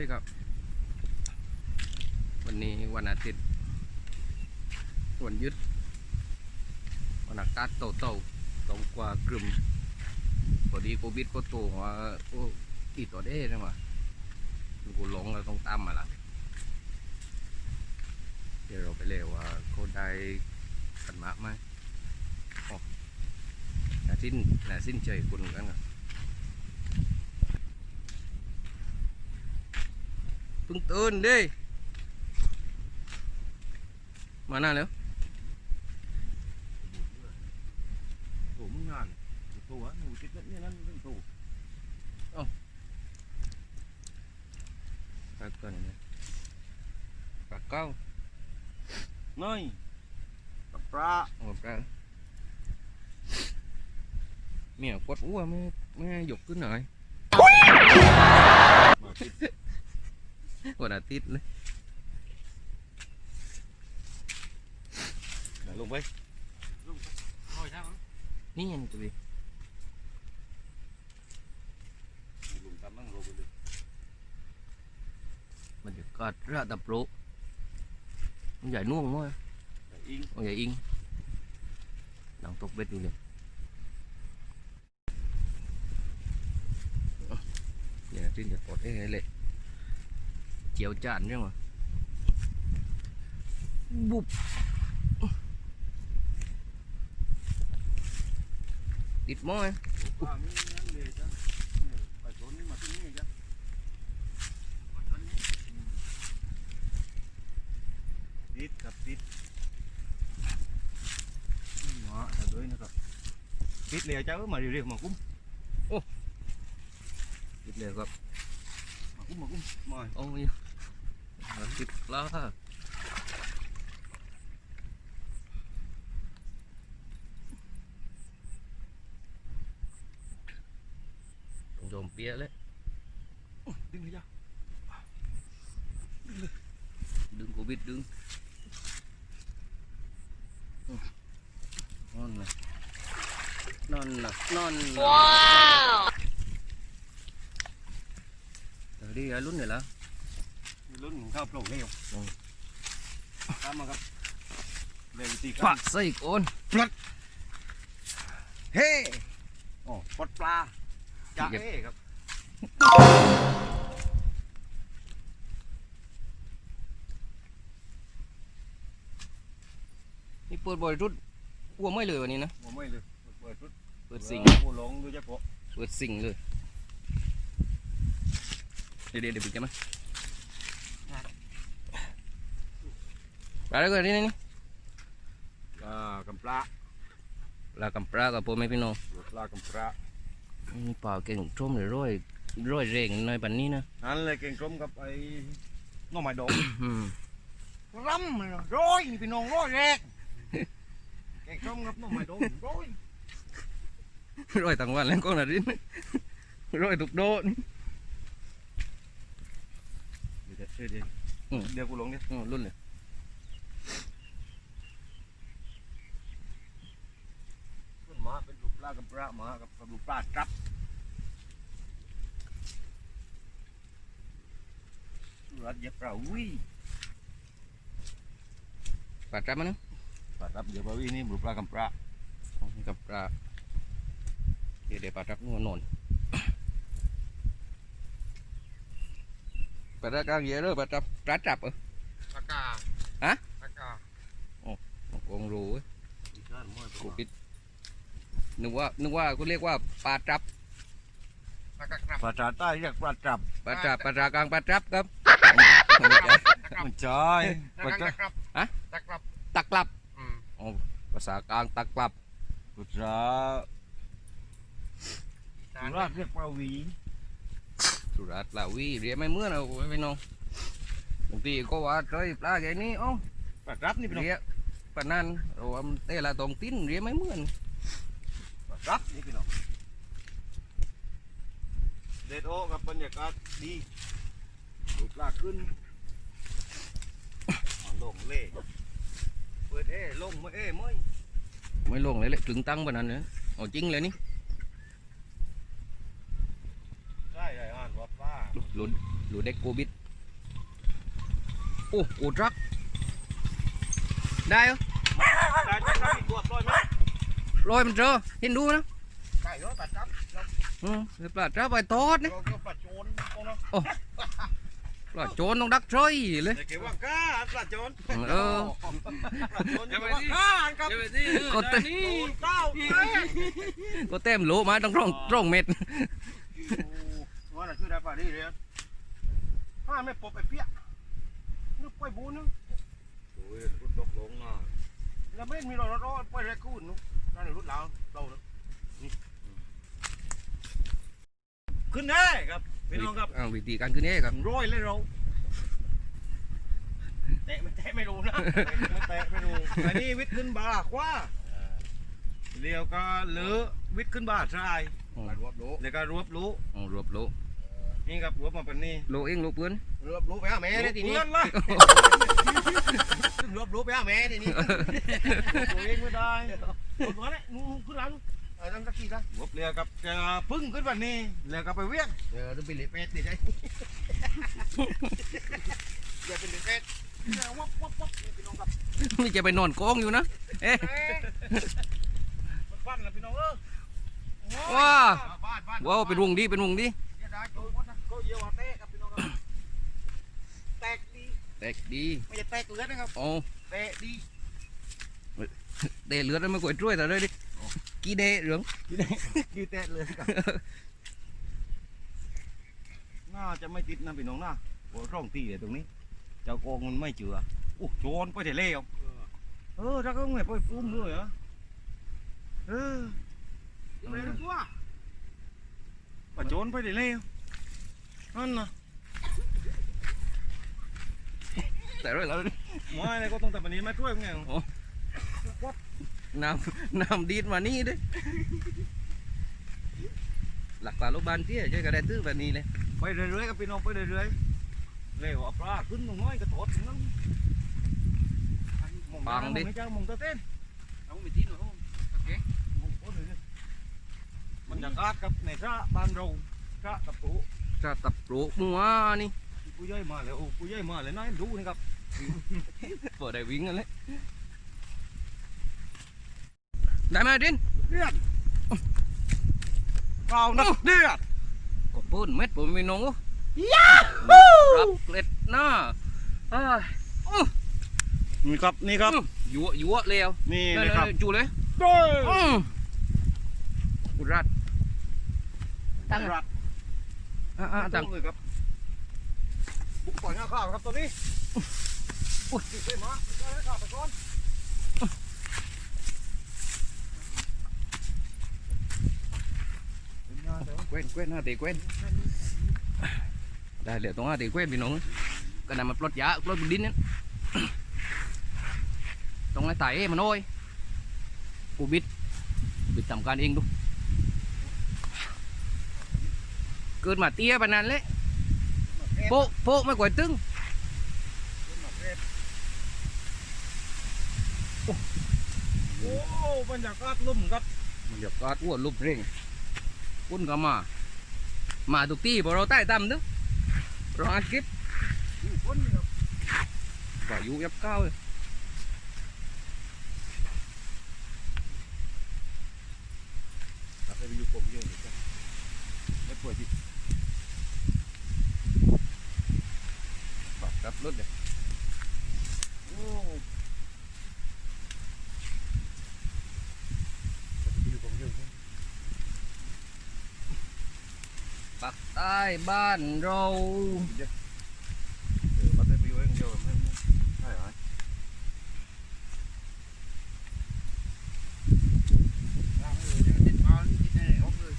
ดีครับ วันนี้วันอาทิตย์วันยุดวันอากาศโตโตๆตรงกว่ากลุ่มพอดีโควิดก็ตัวว่าโอ้กี่ตัวได้นะวะกูหลงแล้วต้องตามมาละเดี๋ยวเราไปเลยว่าเขาได้กันมาไหมโอ้น่าสิ้นน่าสิ้นใจคุณกันครับ พิ่งตื่นดิมาหน้าแล้วตัวมึงงานตัวหนูติดเนี่ยนั่นเรื่องตัวปลาก่อนนะปลาเก้าน้อยกับปลาโอ้ปลาเมียกดอ้วไม่ไม่ให้ยกขึ้นหน่อยมาติด วันอาทิตย์เลยไหนลงไปนี่ยังตัวดีลงตามมั่งลงไปเลยมันจะกัดระดับโลมันใหญ่น่วงมั้ยแต่อิงมันใหญ่อิงดังตกเบ็ดดูเลยเดี๋ยวอาทิตย์จะปลดได้ไงเลย เจียวจานใช่ไหมบุบติดหม้อไหมปลามีนั่นเลยจ้ะไปชนนี่มาที่นี่จ้ะติดกับติดมาถ้าด้วยนะครับติดเลยจ้ะมาเรียวๆมากุ้มติดเลยครับมากุ้มมากุ้มมาโอ้ย ติดแล้วต้องโดมเปียเลยดึงเลยจ้ะดึงโควิดดึงนอนนะนอนนะนอนนะว้าวเดี๋ยวดิไอ้รุ่นเนี่ยละ รุ่นข้าวโปร่งเร็วอืมตามมาครับเร็วตีกัปันกใส่ก้นเฮ้โอ้ปลดปลาจ้าเฮ้ครับนี่เปิดบ่อยรุดอ้วไม่เลยวันนี้นะผมไม่เลยเปิดชุดเปิดสิงโอ้หลงดูเฉพาะเปิดสิงเลย เดี๋ยวเดี๋ยวเดี๋ยวปิดกันไหมปลา อะไรกันนี่นี่อ่ากำปลาปลากับปลากับพ่อแม่พี่น้องปลากำปลานี่ปลาเก่งชมเลยร้อยร้อยเร่งในปันนี้นะอันเลยเก่งกลมกับไอ้น้องไม้ดอกอืมร่ำเลยนะร้อยนี่พี่น้องร้อยแรกเก่งกลมกับน้องไม้ดอกร้อยร้อยต่างวันแล้วก็นารินร้อยทุกโดนเดี๋ยวเดี๋ยวเดี๋ยวอืมเดี๋ยวกูลงเนี่ยอ๋อรุ่นเลย ขึ้นมาเป็นลูกปลากำปลามากับกับลูกปลาจับรัดเย็บปลาวิปลาจับมันนะปลาจับเดี๋ย็บปลาวินี่ลูกปลากำปลาอ๋อนี่กับปลาเดี๋ยวเดี๋ยวปลาจับนัวนอนปลาจับกลางเยอะเลยปลาจับปลาจับเออปลากาฮะปลากาคงรู้เว้ยอีกด้กูคิด นึกว่านึกว่ากูเรียกว่าปลาจับปลากระภาษาใต้เรียกปลาจับปลาจับปลาจับกลางปลาจับครับมันใช่ปลาจับตะกลับอ๋อภาษากลางตะกลับปลาจับสุราษฎร์เรียกปลาหวีสุราษฎร์ลาวีเรียกไม่เหมื่อนเอาไว้พี่น้องบางทีก็ว่าเคยปลาแค่นี้อ๋อ ปลาจับนี่พี่น้องเรียกปะนันเราว่ามันเตะละตรงติ้นเรียกไม่เหมือน ปลาจับนี่พี่น้องเด็ดโอ้กับบรรยากาศดีดูปลาขึ้นเอาลงเล่เปิดเอ้ลงมาเอ้ไม่ไม่ลงเลยเลยถึงตั้งปะนั้นเลยเอาจริงเลยนี่ได้ได้อ่านว่าป้าหลุดหลุดเด็กโควิดโอ้โอทรักได้เหรอได้จะได้ตัวปล่อยไหม ลอยมันเจอเห็นดูนะไก่ก็ตัดจับเราอืมปลาจ้าไปทอดนะเราปลาโจรตรงนั้นปลาโจรต้องดักเฉยเลยแต่เกี่ยวว่าก้าปลาโจรเออปลาโจรจะว่าก้าครับก็เต็มโจรเก้าเอ้ยก็เต็มโหลมาต้องร่องร่องเม็ดว่าน่ะคือได้ปลาดีเลยถ้าไม่ปบไอ้เปี้ยนึกไปบูนึงโอ้ยรุดตกลงมาแล้วไม่มีรอยรอดไปเลยกูนุนั่ นรุ่นเราเรานี่ขึ้นได้ครับพี่น้องครับอ่าวิธีการขึ้นนี่ครับร้อยเลยเราเตะไม่เตะไม่รู้นะไม่เตะไม่รู้อันนี้วิทย์ขึ้นบ่าขว้าเลี้ยวก็เหลือวิทย์ขึ้นบ่าชายอืมมารวบรู้แล้วก็รวบรู้อ๋อรวบโหล นี่ครับรวบมาเป็นนี่โหลเองโหลเพื่อนรวบรู้ไปหาแม่เลยทีนี้เพื่อนเลยรวบรู้ไปหาแม่ทีนี้ตัวเองไม่ได้ตัวนี้นู้นขึ้นหลังเออตั้งตะกี้นะรวบเรือกับจะพึ่งขึ้นวันนี้แล้วก็ไปเวียงเออต้องไปเลี้ยเป็ดดิได้อย่าเป็นเลี้ยเป็ดแล้ววับวับวับนี่พี่น้องครับนี่จะไปนอนกองอยู่นะเอ๊ะมันฟันแล้วพี่น้องเออว้าบ้านบ้านว้าวเป็นวงดีเป็นวงดีเดี๋ ยวได้ตัวมดนะก็เยี่ยวเตะครับพี่น้องครับแตกดีแตกดีไม่ใช่แตกเลือดนะครับอ๋อเตะดีเดเลือดแล้วไม่กดช่วยแต่เลยดิกี่เดเหลืองดีเตะเลยครับน่าจะไม่ติดนะพี่น้องนะโอ้ร่องตีเลยตรงนี้ เจ้าโกงมันไม่เจือโอ้โจรไปเถอะเลี้ยวเออถ้าเขาไม่ไปปุ้มด้วยเหรอเอออะไรนะตัวป่าโจรไปเถอะเลี้ยว นั่นนะแต่เลยแล้วไม่เลยก็ต้องแต่ปันนี้มาช่วยไงน้ำน้ำดีดมานี่ดิหลักปลาลูกบานเที่ยช่วยกันได้ตื้อแบบนี้เลย ไปเรื่อยๆกับพี่น้องไปเรื่อยๆเร็วเอาปลาขึ้นตรงน้อยก็โถดถึงนั้นมองน้ำมองให้เจ้ามองตะเต้นเอาไปทิ้งเอามองโคตรเลยมันจะกาดกับในพระบ้านเราพระกับปู่จะตับปลูกมัวนี่ผู้ใหญ่มาแล้วโอ้ผู้ใหญ่มาแล้วนายดูนี่ครับเปิดได้วิ่งกันเลยได้ไหมดินเดือดเปล่านักเดือดก็ปืนเม็ดผมมีน้องยารับเกล็ดหน้าเอ้ยนี่ครับนี่ครับยั่วยั่วเร็วนี่เลเลยยครับจูเลยโอ้ยอืมอุรัดตั้งรัด อ่าอ่าตั้งเลยครับบุกปล่อยหน้าข้าวครับตัวนี้อุ๊ยติดไปมาได้ให้ข้าวไปก่อนเป็นหน้าเดี๋ยวเว้นเว้นหน้าตีเว้นได้เหลือตรงหน้าตีเว้นพี่น้องก็นำมาปลดยาปลดดินเนี่ยตรงไหนไต่มันโอ้ยกูบิดบิดทำการเองดู เกิดมาเตี้ยปานนั้นเลยโป๊ะโป๊ะไม่กวาดตึงโอ้บรรยากาศลุ่มครับมันเดี๋ยวก็อ้วนรูปเร่งปุ้นก็มา มาทุกที่พอเราใต้ตำเด้อเราอัดคลิปอยู่คนนี่ครับก็อยู่ยับเก้าเลยตัดไปอยู่ผมเยอะเลยจ้ะไม่ปวดจิต ปรับรับรถเลยโอ้อยู่ผมเยอะปักใต้บ้านเราเออตัดไปอยู่เองเดียวไม่ใช่ไหมติดมานี่ติดแน่ออกเลย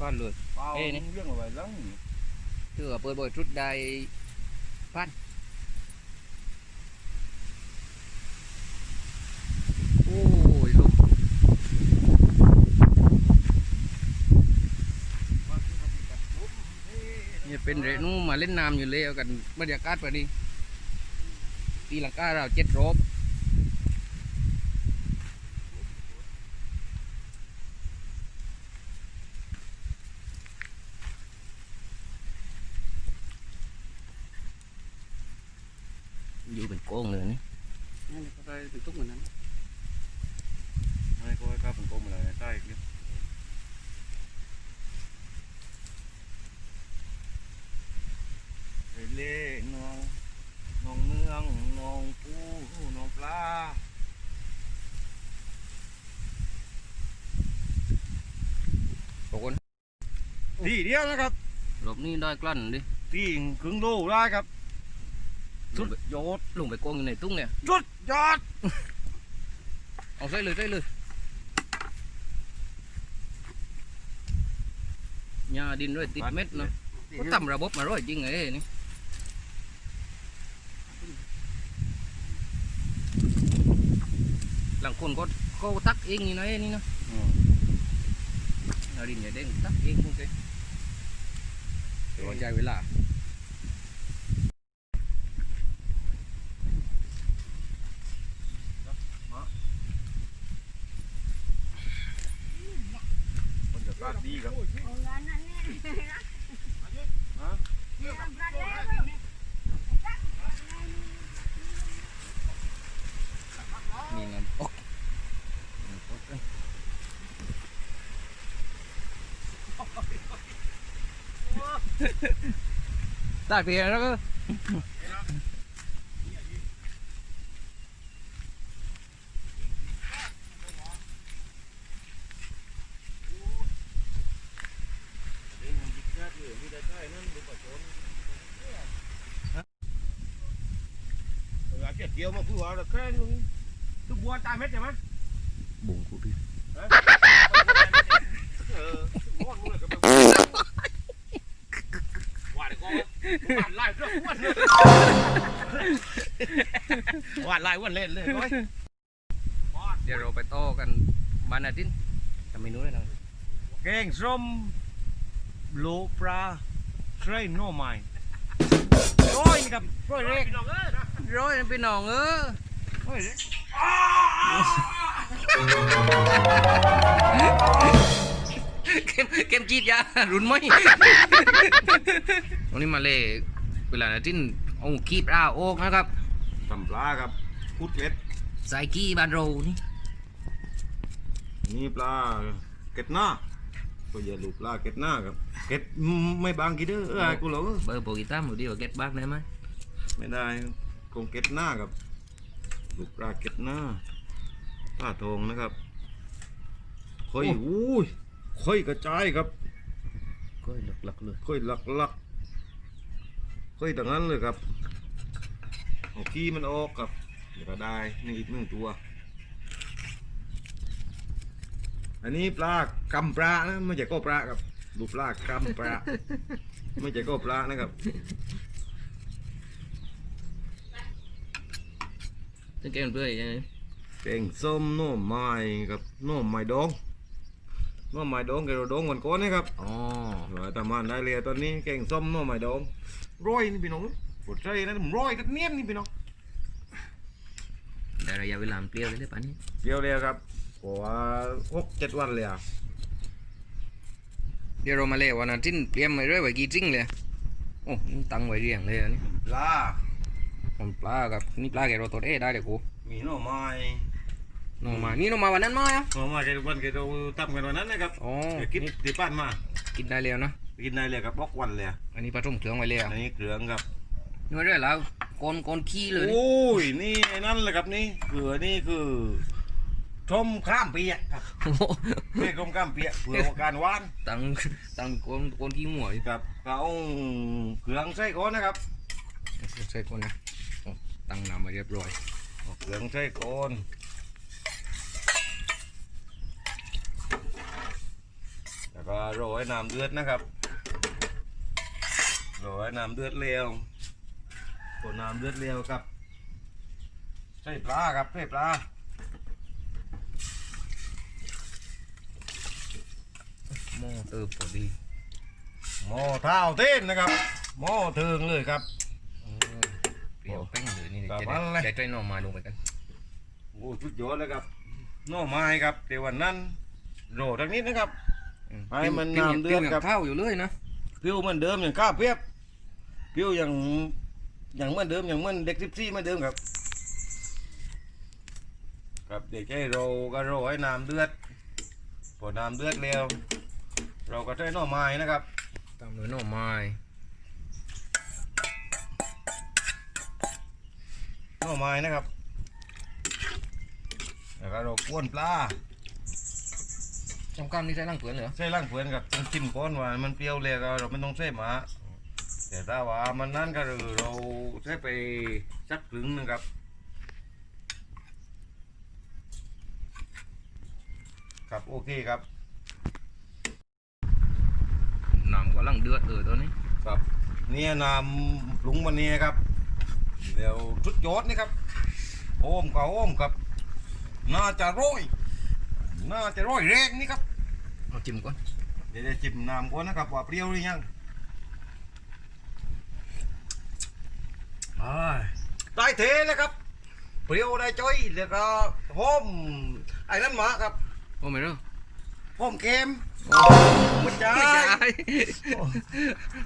บ้านเลยเปล่าเอ้นี่เรื่องอะไรแล้วเถื่อเปิดบ่อยชุดใด พันโอ้ยลมเนี่ยเป็นเรนูมาเล่นน้ำอยู่เลยเอากันบรรยากาศแบบนี้ตีลังกาเราเจ็ดรอบ อยู่เป็นโก้งเลยนี่นั่นก็ได้ถึงทุกเหมือนนั้นไม่ก็ครับผมก็มาเลยใต้อีกนิดไปเล่น้องน้องเนืองน้องปูน้องปลาทุกคนทีเดียวนะครับหลบนี่ได้กลั้นดิที่ครึ่งโลได้ครับลสุงดไป ยอดลงไปโก้งอยู่ในตุ้งเนี่ยสุดยอด เอาใส่เลยใส่เลยหญ้าดินด้วยติดเม็ดเนาะก็ทำระบบมาร้อยจริงไงนี่หลังคนก็ก็ตักเองนี่นะเอ้นี่นะเอาดินอย่าเด้งตักเองโอเคเดี๋ยวใจเวลา บรรยากาศดีครับ มีน้ำอกน้ำอกเอ้ย ตากเตียงแล้วก็เกี่ยวเกี่ยวมาพูดว่าแค่นี้ทุกบัวตายเม็ดใช่ไหม บุ้งกูพี่ เออม้วนเลยก็ไม่ ว่าเลยก็ว่าไล่เรื่องม้วนเลยว่าไล่ม้วนเล่นเลยด้วยเดี๋ยวเราไปโต้กันบ้านอาทิตย์ทำเมนูได้นะแกงส้มโลปลาเทรนโนไม้ร้อยนี่ครับร้อยเล็กร้อยพี่น้องเออร้อยเล็ก เข้มเข้มจีดยารุนไหมวันนี้มาเล่เวลาอาทิตย์เอาขี้ปลาโอกนะครับทำปลาครับพุดเล็ดใส่ขี้บ้านเรานี่นี่ปลาเก็ดหน้าก็อย่าลูกปลาเก็ดหน้าครับเก็ดไม่บางกี่เด้อเออกูเหรอเบอร์โปรกีตาร์มือเดียวเก็ตบ้างได้ไหมไม่ได้คงเก็ดหน้าครับลูกปลาเก็ดหน้าป้าทองนะครับค่อยอุ้ย ค่อยกระจายครับก็หลักๆเลยค่อยหลักหลักค่อยต่างนั้นเลยครับเอาขี้มันออกครับเดี๋ยวก็ได้นี่อีกหนึ่งตัว อันนี้ปลากำปลานะไม่ใช่ก็ปลาครับดูปลากำปลาไม่ใช่ก็ปลานะครับตึ้งแกงเปื่อยยังไงแกงส้มหน่อไม้ครับหน่อไม้ดองห น่อไม้ดองแกเราดองวันก่อนนะครับอ๋อว่าทำมานได้เลยตอนนี้แกงส้มหน่อไม้ดองร้อยนี่พี่น้องปวดใจนะผมร้อยกันเนียนนี่พี่น้องได้ระยะเวลามันเปรี้ยวเลยได้ป่ะนี่เดียวเลยครับกว่าหกเจ็ดวันเลยอะเดี๋ยวเรามาเล่วันอาทิตย์เตรียมไว้เรื่อยไว้กี่จริงเลยโอ้นี่ตั้งไว้เรียงเลยอันนี่ปลาผมปลากับนี่ปลาแกเราตัวเอ้ได้เดี๋ยวกูมีหน่อไม้ น้องมา นี่น้องมาวันนั้นมาอะหน่อไม้แกวันแกเราทำกันวันนั้นนะครับอ๋อแกกินนี่ที่บ้านมา กินได้แล้วนะ กินได้เลยครับบล็อกวันเลยอะอันนี้ปลาต้มเครื่องไว้แล้วอันนี้เครื่องครับนี่มาเรื่อยแล้วกอนกอนขี้เลยนี่โอ้ยนี่ไอ้นั่นแหละครับนี่เกลือนี่คือชมข้ามเปียกครับโอ้โหไม่ชมข้ามเปียกเพื่อการหวานตั้งตั้งกอนกอนขี้หมวยกับเขาเครื่องใส่ก้อนนะครับใช่คนนะโอ้ตั้งน้ำไว้เรียบร้อยเอาเครื่องใส่ก้อน แล้วก็โรยน้ำเดือดนะครับ โรยน้ำเดือดเร็วพอน้ำเดือดเร็วครับ ใส่ปลาครับใส่ปลาหม้อเติบพอดีหม้อเท้าเต้นนะครับหม้อเทิงเลยครับโอ้เปรี้ยวแป้งเลยนี่กลับจะมาเลยได้ใจหน่อไมาลงไปกันโอ้ชุดยอดเลยครับหน่อไม้ครับแต่วันนั้นโรทั้งนี้นะครับอืม ให้มันปรี้ยวน้ำเดือดปรี้ยวครับข้าวอยู่เลยนะเปรี้ยวเหมือนเดิมอย่างข้าวเปียบเปรี้ยวอย่างอย่างเหมื่อนเดิมอย่างเหมื่อนเด็กสิบสี่เหมื่อนเดิมครับ ครับเด็กให้เราก็รอให้น้ำเดือดพอน้ำเดือดแล้วเราก็ใช้หน่อไม้นะครับตามด้วยหน่อไม้หน่อไม้นะครับแล้วก็เรากวนปลา จำกามนี่ใช้ร่างเปลือนเหรอใส่ร่างเพื่อนกับต้องชิมก้อนว่ามันเปรี้ยวเลยก็เราไม่ต้องใส่หมา แต่ถ้าว่ามันนั่นก็คือเราใช้ไปสักครึ่งหนึงครับครับโอเคครับน้ำกำลังเดือดเออตัวนี้ครับเนี่ยน้ำปรุงวันนี้ครับเดี๋ยวชุดยอดนี่ครับโอมกับโอมครับน่าจะร้อย น่าจะร้อยแรงนี่ครับเอาจิ้มก่อนเดี๋ยวจะจิ้มน้ำก่อนนะครับว่าเปรี้ยวหรือยังอ่าได้เทเลยครับ เปรี้ยวได้จ้อยแล้วก็หอมไอ้นั่นหมาครับโอ้ไม่รู้หอมเค็มโอ้ไม่ใช่ไม่ใช่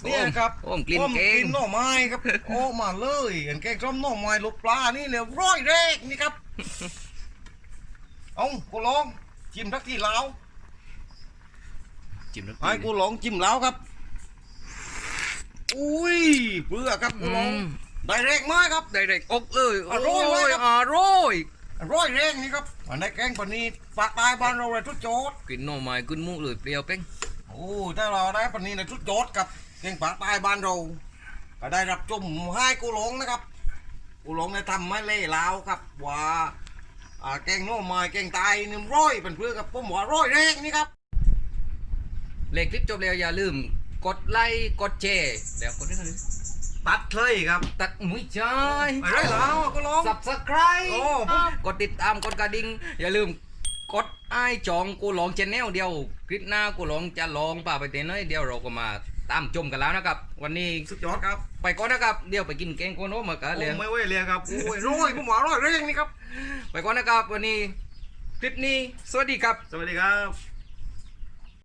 เนี่ยครับโอ้มกลิ่นหอมเก่กงลิ่นหน่อไม้ครับโอ้มาเลยเห็นแกงส้มหน่อไม้ลูกปลานี่เลยร้อยแรกนี่ครับเอากูลอง จิ้มทักทีแล้วจิ้มแล้วให้กูลองจิ้มแล้วครับ อุ้ยเปลือกครับกูอืลองมได้แรกมากครับได้ได้อกเลยอร่อยมากครับอร่อยร้อยแรกนี่ครับอันนี้แกงปนีปากตายบ้านเราเลยทุกโจทย์กลิ่นหน่อไม้ขึ้นมุกเลยเปรี้ยวเป้งโอ้ถ้าเราได้ปนีในทุกโจทย์กับแกงปากตายบ้านเราก็ได้รับชมให้กูหลงนะครับ กูหลงได้ทำไม่เล่ลาวครับว่า อ่าแกงโน่อไม้แกงตายนี่ร้อยเป็นเพื่อกับผมว่าร้อยแรกนี่ครับเลขคลิปจบแล้วอย่าลืมกดไลค์กดแชร์แล้วกดด้วยกันเลยตัดเลยครับ ตัดมุ้ยใจไม่ได้แล้วกูหลงสับสไครโอ้ผมกดติดตามกดกระดิ่งอย่าลืมกดไอ้ายจองกูหลองชแนลเดียว คลิปหน้ากูหลองจะลองป่าไปเต้นน้อยเดียวเราก็มา ตามชมกันแล้วนะครับ วันนี้สุดยอดครับไปก่อนนะครับเดี๋ยวไปกินแกงโกโนมากันเลย โอ้ไม่เว้ยเลยครับโอ้ยร้อยผมว่าร้อยแรกนี่ครับ ไปก่อนนะครับ วันนี้คลิปนี้สวัสดีครับ สวัสดีครับ